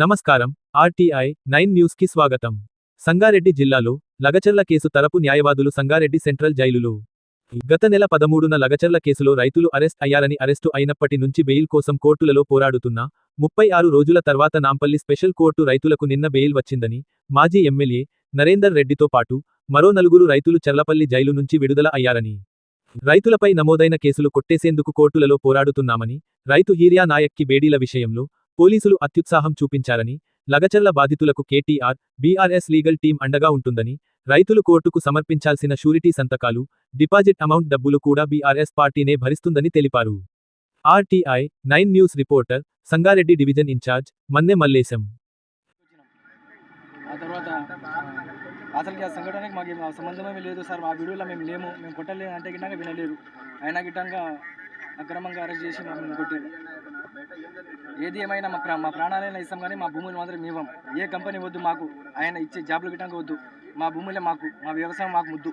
నమస్కారం. RTI nine న్యూస్కి స్వాగతం. సంగారెడ్డి జిల్లాలో లగచర్ల కేసు తరపు న్యాయవాదులు సంగారెడ్డి సెంట్రల్ జైలులో. గత నెల పదమూడున లగచర్ల కేసులో రైతులు అరెస్ట్ అయ్యారని అరెస్టు అయినప్పటి నుంచి బెయిల్ కోసం కోర్టులలో పోరాడుతున్న ముప్పై ఆరు రోజుల తర్వాత నాంపల్లి స్పెషల్ కోర్టు రైతులకు నిన్న బెయిల్ వచ్చిందని మాజీ ఎమ్మెల్యే నరేందర్ రెడ్డితో పాటు మరో నలుగురు రైతులు చర్లపల్లి జైలు నుంచి విడుదల అయ్యారని. రైతులపై నమోదైన కేసులు కొట్టేసేందుకు కోర్టులలో పోరాడుతున్నామని రైతు హీరియా నాయక్కి బేడీల విషయంలో పోలీసులు అత్యుత్సాహం చూపించారని లగచర్ల బాధితులకు కేటీఆర్ బీఆర్ఎస్ లీగల్ టీం అండగా ఉంటుందని రైతులు కోర్టుకు సమర్పించాల్సిన షూరిటీ సంతకాలు డిపాజిట్ అమౌంట్ డబ్బులు కూడా బీఆర్ఎస్ పార్టీనే భరిస్తుందని తెలిపారు. RTI nine news reporter Sangareddy division incharge Manne Mallesham. ఆ తర్వాత అసలుకి ఆ సంఘటనకి మాకు సంబంధమే లేదు సార్. ఆ వీడియోలో మేము లేము మేము కొట్టలేదు అంటే గిట్టాక వినలేరు అయినా గిట్టాక అక్రమంగా అరెస్ట్ చేసి మమ్మల్ని కొట్టారు ఏది ఏమైనా మా మా ప్రాణాలైనా ఇస్తాం కానీ మా భూములు మాత్రం ఇవ్వం. ఏ కంపెనీ వద్దు మాకు ఆయన ఇచ్చే జాబ్లు గిట్టంగా వద్దు. మా భూములే మాకు మా వ్యవసాయం మాకు ముద్దు.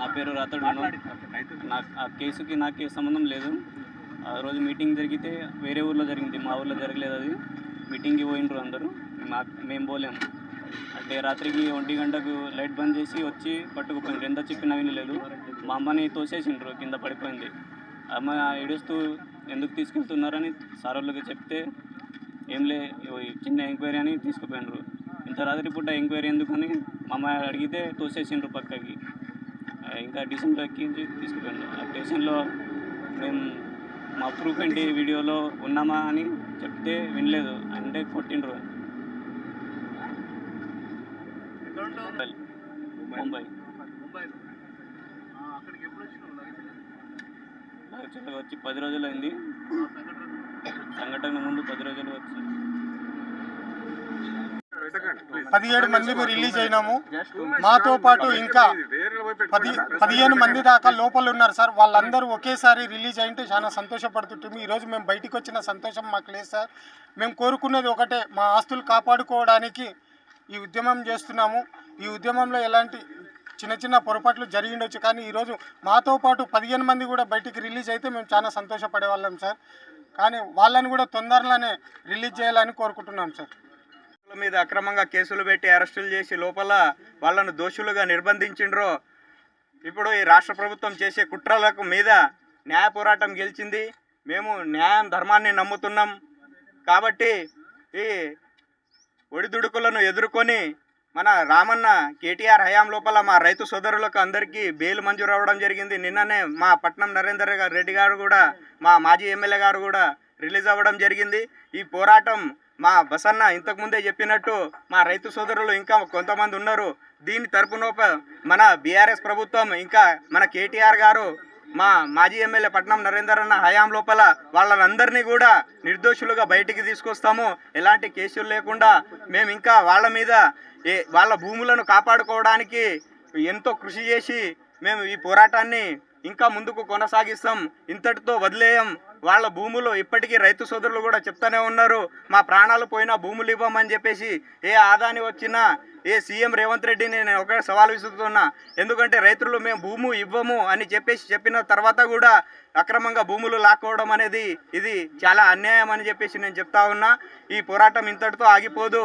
నా పేరు రాతడు నా ఆ కేసుకి నాకు సంబంధం లేదు. ఆ రోజు మీటింగ్ జరిగితే వేరే ఊర్లో జరిగింది మా ఊర్లో జరగలేదు అది. మీటింగ్కి పోయినరు అందరూ. మేము పోలేము. అంటే రాత్రికి ఒంటి గంటకు లైట్ బంద్ చేసి వచ్చి పట్టుకుపోయింది ఎంత చెప్పినా వినలేదు మా అమ్మని తోసేసిండ్రు కింద పడిపోయింది. అమ్మ ఏడుస్తూ ఎందుకు తీసుకెళ్తున్నారని సార్ వాళ్ళకి చెప్తే ఏం లే చిన్న ఎంక్వైరీ అని తీసుకుపోయినరు ఇంత రాత్రి పూట ఎంక్వైరీ ఎందుకని మా అమ్మ అడిగితే తోసేసిండ్రు పక్కకి. ఇంకా స్టేషన్లో ఎక్కించి తీసుకుపోయిండ్రు. ఆ స్టేషన్లో మేము మా ప్రూఫ్ ఏంటి వీడియోలో ఉన్నామా అని చెప్తే వినలేదు. అంటే కొట్టిండ్రు. ముంబై. యాక్చువల్గా వచ్చి పది రోజులు అయింది సంఘటన ముందు పది రోజులు వచ్చి. పదిహేడు మంది రిలీజ్ అయినాము. మాతో పాటు ఇంకా పది పదిహేను మంది దాకా లోపల ఉన్నారు సార్. వాళ్ళందరూ ఒకేసారి రిలీజ్ అయింటే చాలా సంతోషపడుతుంటాము ఈరోజు మేము బయటికి వచ్చిన సంతోషం మాకు లేదు సార్. మేము కోరుకున్నది ఒకటే. మా ఆస్తులు కాపాడుకోవడానికి ఈ ఉద్యమం చేస్తున్నాము. ఈ ఉద్యమంలో ఎలాంటి చిన్న చిన్న పొరపాట్లు జరిగిండొచ్చు కానీ ఈరోజు మాతో పాటు పదిహేను మంది కూడా బయటికి రిలీజ్ అయితే మేము చాలా సంతోషపడే వాళ్ళం సార్. కానీ వాళ్ళని కూడా తొందరలోనే రిలీజ్ చేయాలని కోరుకుంటున్నాం సార్. మీద అక్రమంగా కేసులు పెట్టి అరెస్టులు చేసి లోపల వాళ్ళను దోషులుగా నిర్బంధించిండ్రో ఇప్పుడు ఈ రాష్ట్ర ప్రభుత్వం చేసే కుట్రలకు మీద న్యాయ పోరాటం గెలిచింది. మేము న్యాయం ధర్మాన్ని నమ్ముతున్నాం. కాబట్టి ఈ ఒడిదుడుకులను ఎదుర్కొని మన రామన్న కేటీఆర్ హయాం లోపల మా రైతు సోదరులకు అందరికీ బెయిల్ మంజూరు అవ్వడం జరిగింది. నిన్ననే మా పట్నం నరేందర్ రెడ్డి గారు కూడా మా మాజీ ఎమ్మెల్యే గారు కూడా రిలీజ్ అవ్వడం జరిగింది. ఈ పోరాటం మా బసన్న ఇంతకుముందే చెప్పినట్టు మా రైతు సోదరులు ఇంకా కొంతమంది ఉన్నారు. దీని తరపున మన బీఆర్ఎస్ ప్రభుత్వం ఇంకా మన కేటీఆర్ గారు మా మాజీ ఎమ్మెల్యే పట్నం నరేందర్ అన్న హయాం లోపల వాళ్ళందరినీ కూడా నిర్దోషులుగా బయటికి తీసుకొస్తాము. ఎలాంటి కేసులు లేకుండా మేము ఇంకా వాళ్ళ మీద ఏ వాళ్ళ భూములను కాపాడుకోవడానికి ఎంతో కృషి చేసి మేము ఈ పోరాటాన్ని ఇంకా ముందుకు కొనసాగిస్తాం. ఇంతటితో వదిలేయం. వాళ్ళ భూములు ఇప్పటికీ రైతు సోదరులు కూడా చెప్తానే ఉన్నారు. మా ప్రాణాలు పోయినా భూములు ఇవ్వమని చెప్పేసి ఏ ఆదాని వచ్చినా ఏ సీఎం రేవంత్ రెడ్డిని నేను ఒక సవాల్ విసురుతున్నా. ఎందుకంటే రైతులు మేము భూము ఇవ్వము అని చెప్పేసి చెప్పిన తర్వాత కూడా అక్రమంగా భూములు లాక్కోవడం అనేది ఇది చాలా అన్యాయం అని చెప్పేసి నేను చెప్తా ఉన్నా. ఈ పోరాటం ఇంతటితో ఆగిపోదు.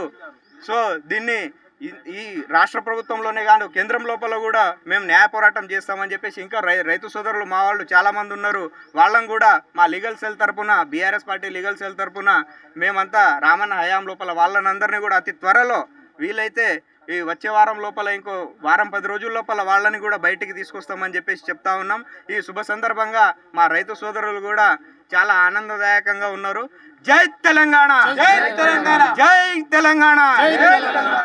సో దీన్ని ఈ- రాష్ట్ర ప్రభుత్వంలోనే కాదు కేంద్రం లోపల కూడా మేము న్యాయ పోరాటం చేస్తామని చెప్పేసి ఇంకా రై రైతు సోదరులు మా వాళ్ళు చాలా మంది ఉన్నారు. వాళ్ళని కూడా మా లీగల్ సెల్ తరపున బీఆర్ఎస్ పార్టీ లీగల్ సెల్ తరపున మేమంతా రామన్న హయాం లోపల వాళ్ళనందరినీ కూడా అతి త్వరలో వీలైతే ఈ వచ్చే వారం లోపల ఇంకో వారం పది రోజుల లోపల వాళ్ళని కూడా బయటికి తీసుకొస్తామని చెప్పేసి చెప్తా ఉన్నాం. ఈ శుభ సందర్భంగా మా రైతు సోదరులు కూడా చాలా ఆనందదాయకంగా ఉన్నారు. జై తెలంగాణ! జై తెలంగాణ! జై తెలంగాణ!